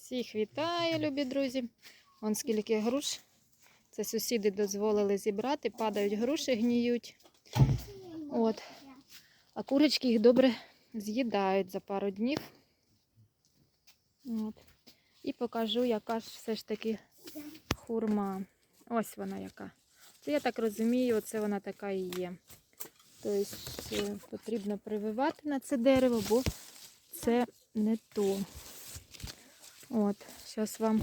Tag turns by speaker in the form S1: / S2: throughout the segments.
S1: Всіх вітаю, любі друзі. Вон скільки груш. Це сусіди дозволили зібрати, падають груші, гніють. От. А курочки їх добре з'їдають за пару днів. От. І покажу, яка ж все ж таки хурма. Ось вона яка. Це я так розумію, оце вона така і є. Тобто е, потрібно прививати на це дерево, бо це не то. От, зараз вам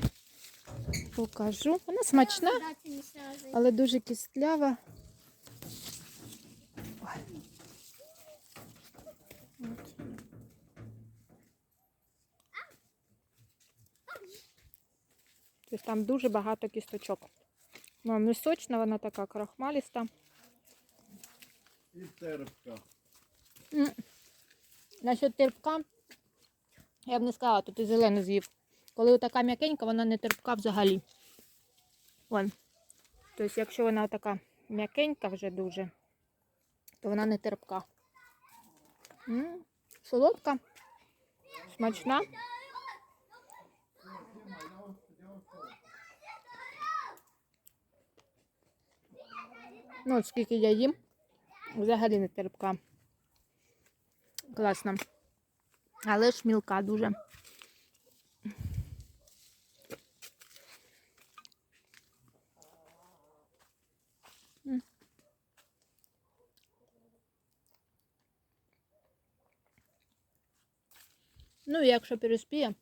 S1: покажу. Вона смачна, але дуже кістлява. Ой. Тобто там дуже багато кісточок. Вона не сочна, вона така крахмаліста.
S2: І терпка.
S1: Насчет терпка, я б не сказала, то ти зелену з'їв. Коли така м'якенька, вона не терпка взагалі. Вон. Тобто, якщо вона така м'якенька вже дуже, то вона не терпка. М, Солодка, смачна. Ну, от скільки я їм, взагалі не терпка. Класно. Але ж мілка дуже. Ну, якщо переспіє,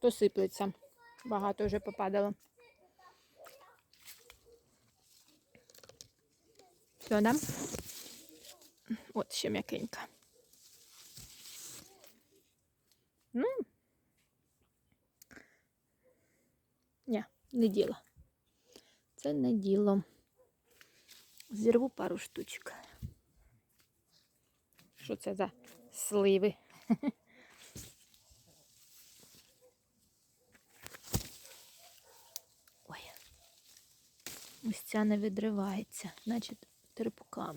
S1: то сиплеться. Багато вже попадало. Все, да? От ще м'якенька. Ну. Ні, не діло. Це не діло. Зірву пару штучок. Що це за сливи? Ось ця не відривається, значить терпка.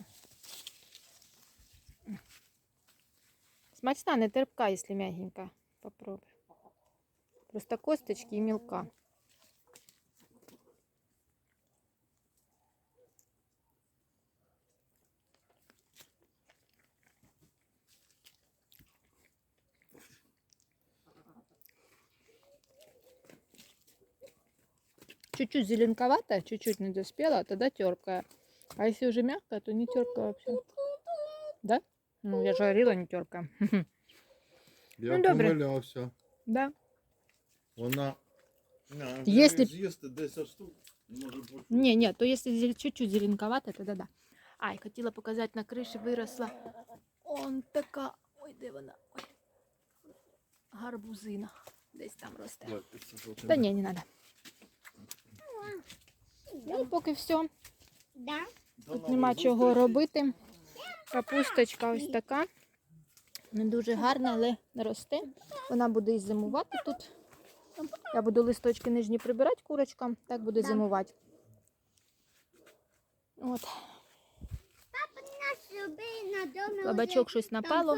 S1: Смачна, не терпка, якщо м'ягенька. Попробуй. Просто косточки і мелка. Чуть-чуть зеленковатая, чуть-чуть не доспела, тогда терпкая. А если уже мягкая, то не терпкая вообще. Да? Ну, я же говорила, не терпкая.
S2: Я
S1: Ну, добре.
S2: помилявся.
S1: Да.
S2: Вона на,
S1: Если-
S2: з'їсти 10 штук, може бути.
S1: Не, не, то если чуть-чуть зеленковато, тогда да. А, и хотела показать, на крыше выросла. Он така. Ой, де вона? Ой. Гарбузина. Десь там росте. Та ні, не надо. Ну, поки все.
S3: Да.
S1: Тут нема чого робити. Капусточка ось така. Не дуже гарна, але росте. Вона буде і зимувати тут. Я буду листочки нижні прибирати курочкам, так буде
S3: Да.
S1: зимувати. От. Кабачок щось напало,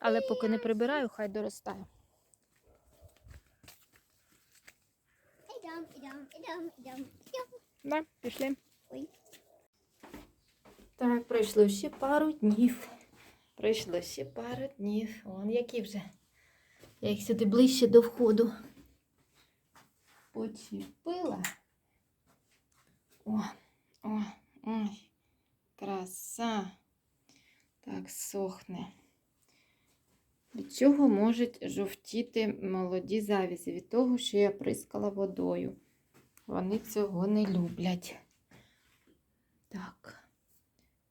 S1: але поки не прибираю, хай доростає.
S3: Ідем, ідем, ідем, ідем.
S1: Да, пішли.
S3: Ой.
S1: Так, пройшло ще пару днів. Пройшло ще пару днів. Вон які вже. Я їх сюди ближче до входу. Почепила. О, о, ой, краса. Так сохне. Від цього можуть жовтіти молоді завязі від того, що я прискала водою. Вони цього не люблять. Так.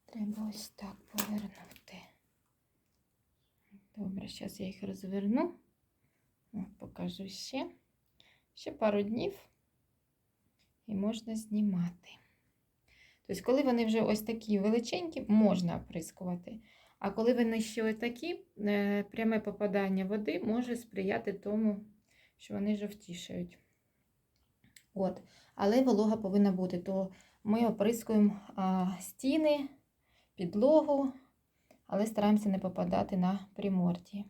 S1: Треба ось так повернути. Добре, зараз я їх розверну. Покажу ще. Ще пару днів і можна знімати. Тобто, коли вони вже ось такі величенькі, можна оприскувати. А коли вони ще ось такі, е, пряме попадання води може сприяти тому, що вони жовтішають. От. Але волога повинна бути, то ми оприскуємо а, стіни, підлогу, але стараємося не попадати на приморді.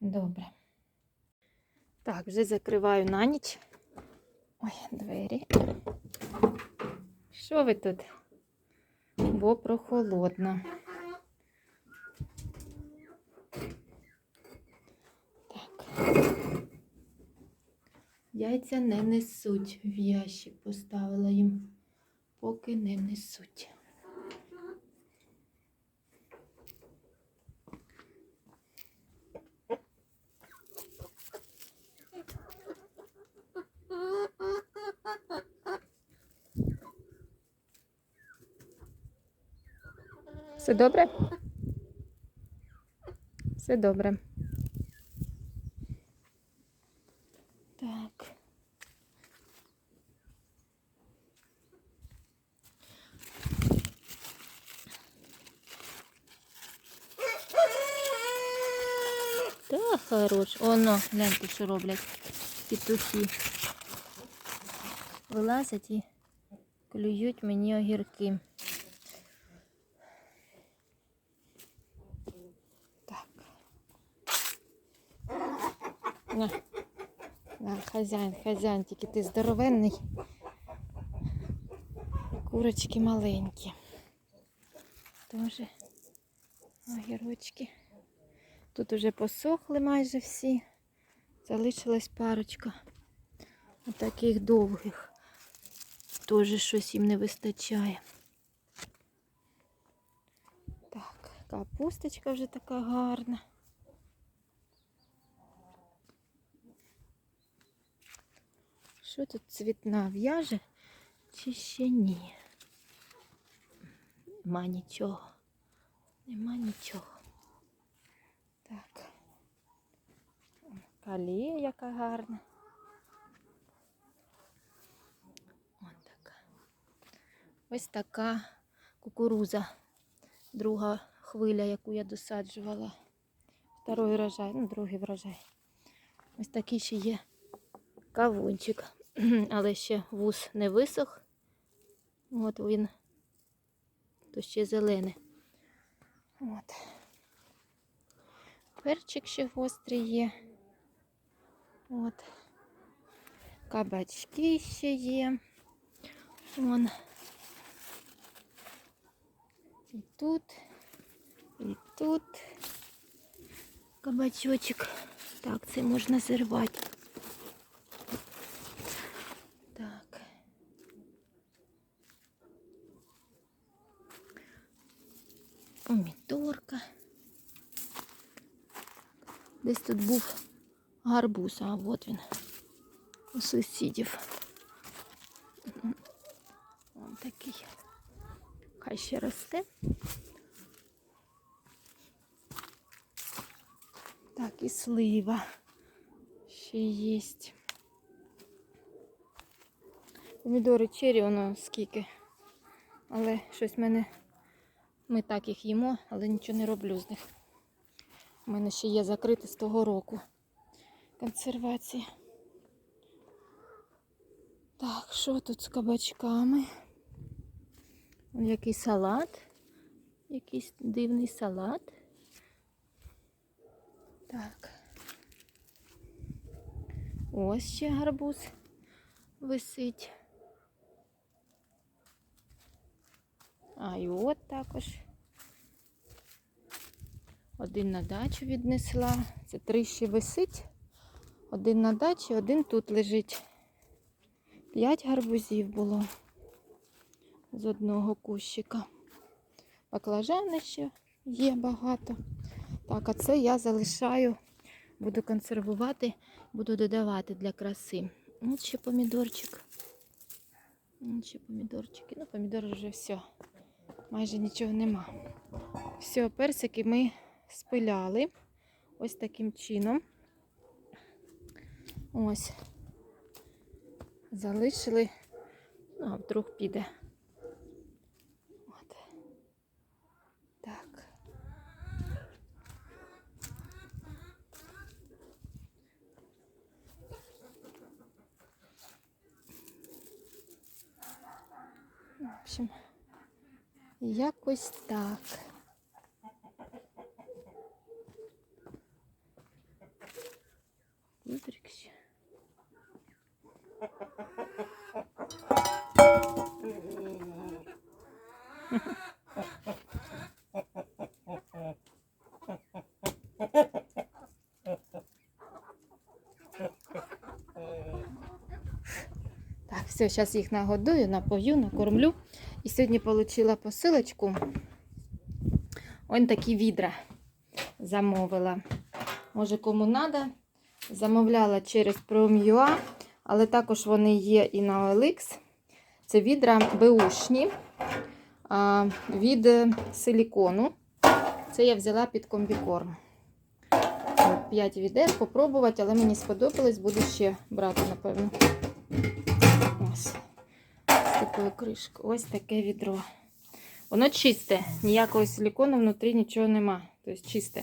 S1: Добре. Так, вже закриваю на ніч. Ой, двері. Що ви тут? Бо прохолодно. Так. Яйця не несуть. В ящик поставила їм, поки не несуть. Все добре? Все добре. Так. Та хорош. Оно, гляньте, що роблять петухи. Вилазять і клюють мені огірки. Так. На. На, хазяїн, хазяїн, тільки ти здоровенний. Курочки маленькі. Тоже огірочки. Тут уже посохли майже всі. Залишилась парочка. Отаких довгих. Теж щось їм не вистачає. Так, капусточка вже така гарна. Що тут цвітна в'яже чи ще ні? Нема нічого. Нема нічого. Так. Калія яка гарна. Ось така. Ось така кукуруза. Друга хвиля, яку я досаджувала. Второй врожай, ну, другий врожай. Ось такий ще є кавунчик. Але ще вуз не висох. От він то ще зелений. От. Перчик ще гострий є. От. Кабачки ще є. Вон. І тут, і тут кабачочок. Так, це можна зірвати. Так. Помідорка. Десь тут був гарбуз, а от він у сусідів. Ось такий. Хай ще росте. Так, і слива ще є. Помідори чері, воно скільки. Але щось в мене. Ми так їх їмо, але нічого не роблю з них. У мене ще є закрите з того року консервації. Так, що тут з кабачками? Який салат. Якийсь дивний салат. Так. Ось ще гарбуз висить. А, і от також. Один на дачу віднесла. Це три ще висить. Один на дачі, один тут лежить. П'ять гарбузів було з одного кущика. Баклажани ще є багато. Так, а це я залишаю, буду консервувати, буду додавати для краси. От ще помідорчик. От ще помідорчики. Ну, помідори вже все. Майже нічого нема. Все, персики ми спиляли ось таким чином. Ось. Залишили, а вдруг піде. От. Так. В общем, якось так. Так, все, зараз їх нагодую, напою, накормлю. І сьогодні отримала посилочку. Ось такі відра замовила. Може, кому треба. Замовляла через Prom.ua, але також вони є і на OLX. Це відра беушні від силікону. Це я взяла під комбікорм. 5 відер попробувати, але мені сподобалось, буду ще брати, напевно. Ось. З такою кришкою. Ось таке відро. Воно чисте, ніякого силікону внутрі нічого нема. Тобто чисте.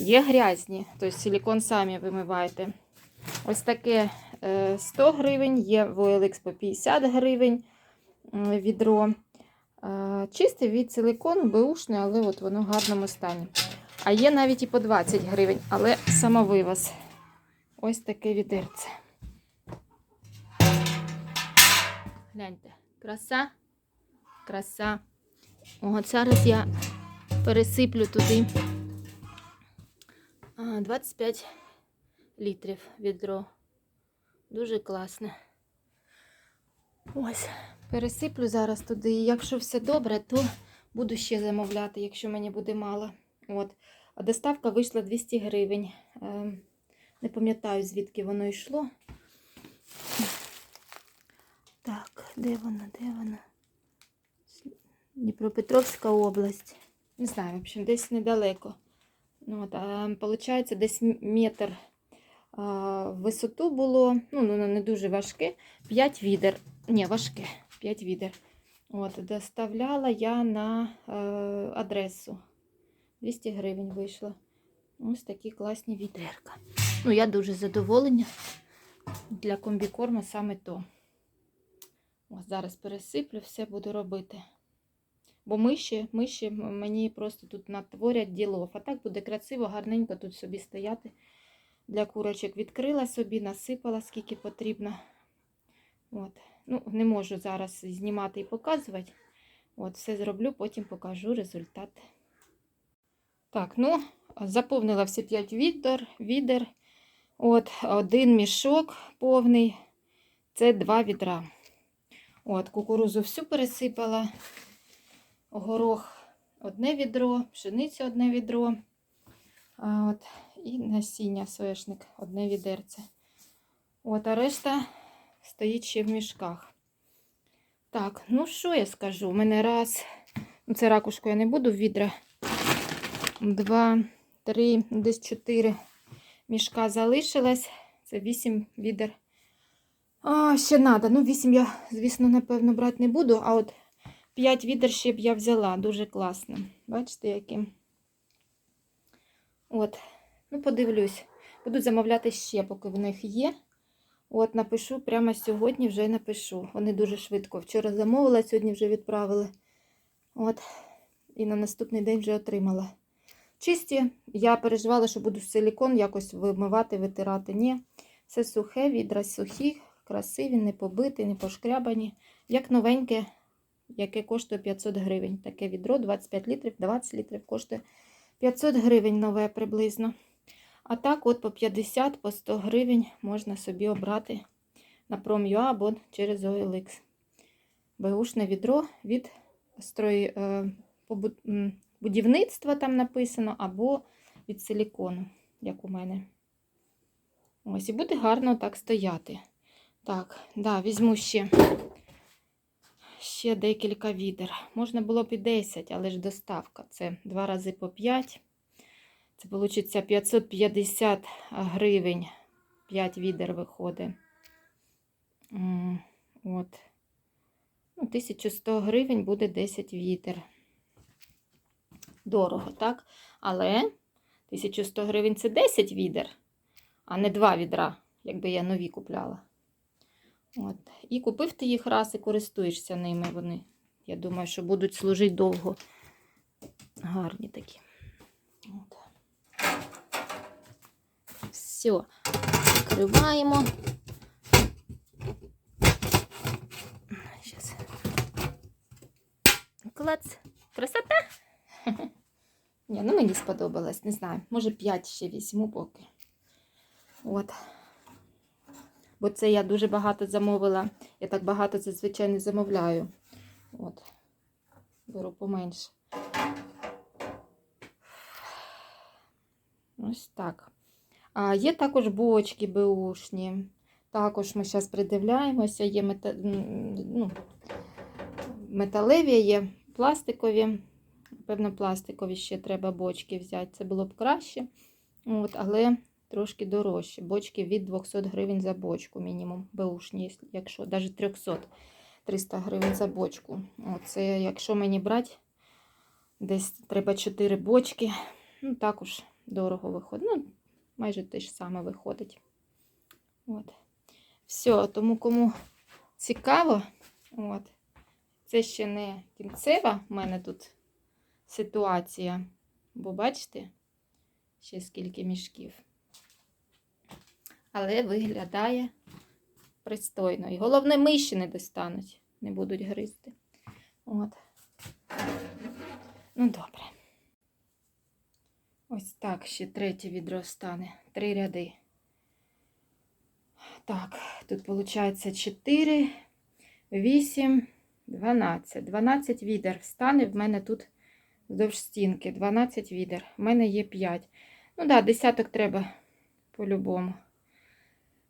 S1: Є грязні, тобто силікон самі вимиваєте. Ось таке е, 100 гривень, є в OLX по 50 гривень відро. Е, Чисте від силикону, беушне, але от воно в гарному стані. А є навіть і по 20 гривень, але самовивоз. Ось таке відерце. Гляньте, краса, краса. О, зараз я пересиплю туди 25 літрів відро. Дуже класне. Ось, пересиплю зараз туди. І якщо все добре, то буду ще замовляти, якщо мені буде мало. От. А доставка вийшла 200 гривень. Ем, Не пам'ятаю, звідки воно йшло. Так, де вона, де вона? Дніпропетровська область. Не знаю, в общем, десь недалеко. Ну, от, а, получається, десь метр а, висоту було, ну, ну, не дуже важке. 5 відер. Ні, важке, 5 відер. От, доставляла я на е, адресу. 200 гривень вийшло. Ось такі класні відерка. Ну, я дуже задоволена. Для комбікорму саме то. Ось зараз пересиплю, все буду робити. Бо миші, миші мені просто тут натворять ділов. А так буде красиво, гарненько тут собі стояти. Для курочок відкрила собі, насипала скільки потрібно. От. Ну, не можу зараз знімати і показувати. От, все зроблю, потім покажу результат. Так, ну, заповнила всі 5 відер, відер. От, один мішок повний. Це два відра. От, кукурузу всю пересипала. Горох одне відро, пшеницю одне відро. От, і насіння соєшник одне відерце. От, а решта стоїть ще в мішках. Так, ну що я скажу? У мене раз. Ну, це ракушку я не буду в відра. Два, три, ну, десь чотири мішка залишилось. Це вісім відер. А, ще треба. Ну, вісім я, звісно, напевно, брати не буду. А от 5 відер ще б я взяла. Дуже класно. Бачите, яким? От. Ну, подивлюсь. Буду замовляти ще, поки в них є. От, напишу прямо сьогодні вже напишу. Вони дуже швидко. Вчора замовила, сьогодні вже відправили. От. І на наступний день вже отримала. Чисті. Я переживала, що буду силікон якось вимивати, витирати. Ні. Все сухе, відра сухі, красиві, не побиті, не пошкрябані. Як новеньке, яке коштує 500 гривень. Таке відро 25 літрів, 20 літрів коштує 500 гривень нове приблизно. А так, от по 50, по 100 гривень можна собі обрати на Prom.ua або через OLX. Беушне відро від строй, е, будівництва там написано, або від силікону, як у мене. Ось, і буде гарно так стояти. Так, да, візьму ще, ще декілька відер. Можна було б і 10, але ж доставка. Це два рази по 5. Це виходить 550 гривень. 5 відер виходить. От. Ну, 1100 гривень буде 10 відер. Дорого, так? Але 1100 гривень це 10 відер, а не 2 відра, якби я нові купляла. От. І купив ти їх раз і користуєшся ними вони. Я думаю, що будуть служити довго. Гарні такі. От. Все, відкриваємо. Зараз. Клац. Красота? Ні, ну мені сподобалось, не знаю. Може 5 ще візьму поки. От. Бо це я дуже багато замовила. Я так багато зазвичай не замовляю. От. Беру поменше. Ось так. А є також бочки беушні. Також ми зараз придивляємося, є мета... ну, металеві, є пластикові. Певно, пластикові ще треба бочки взяти. Це було б краще. От, але трошки дорожче. Бочки від 200 гривень за бочку, мінімум. Беушні, якщо навіть 300 300 гривень за бочку. Оце, якщо мені брати, десь треба 4 бочки. Ну, також дорого виходить. Ну, майже те ж саме виходить. От. Все, тому кому цікаво, от. Це ще не кінцева в мене тут ситуація. Бо бачите, ще скільки мішків. Але виглядає пристойно. І головне, миші не достануть, не будуть гризти. От. Ну, добре. Ось так ще третє відро стане. Три ряди. Так, тут виходить 4, 8, 12. 12 відер встане. В мене тут вздовж стінки. 12 відер. В мене є 5. Ну так, да, десяток треба по-любому.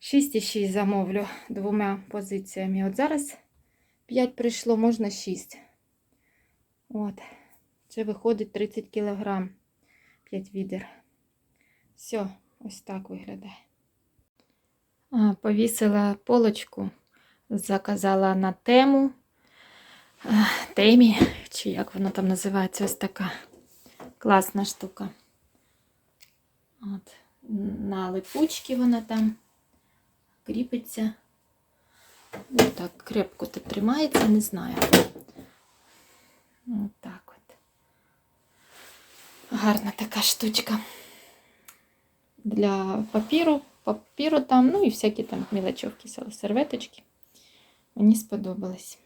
S1: 6,6 замовлю двома позиціями. От зараз 5 прийшло, можна 6. От. Це виходить 30 кг. 5 відер. Все, ось так виглядає. Повісила полочку, заказала на тему. Темі, чи як воно там називається, ось така класна штука. От. На липучки вона там кріпиться. Ось так крепко тут тримається, не знаю. Ось так от. Гарна така штучка. Для папіру, папіру там, ну і всякі там мілочовки, серветочки. Мені сподобались.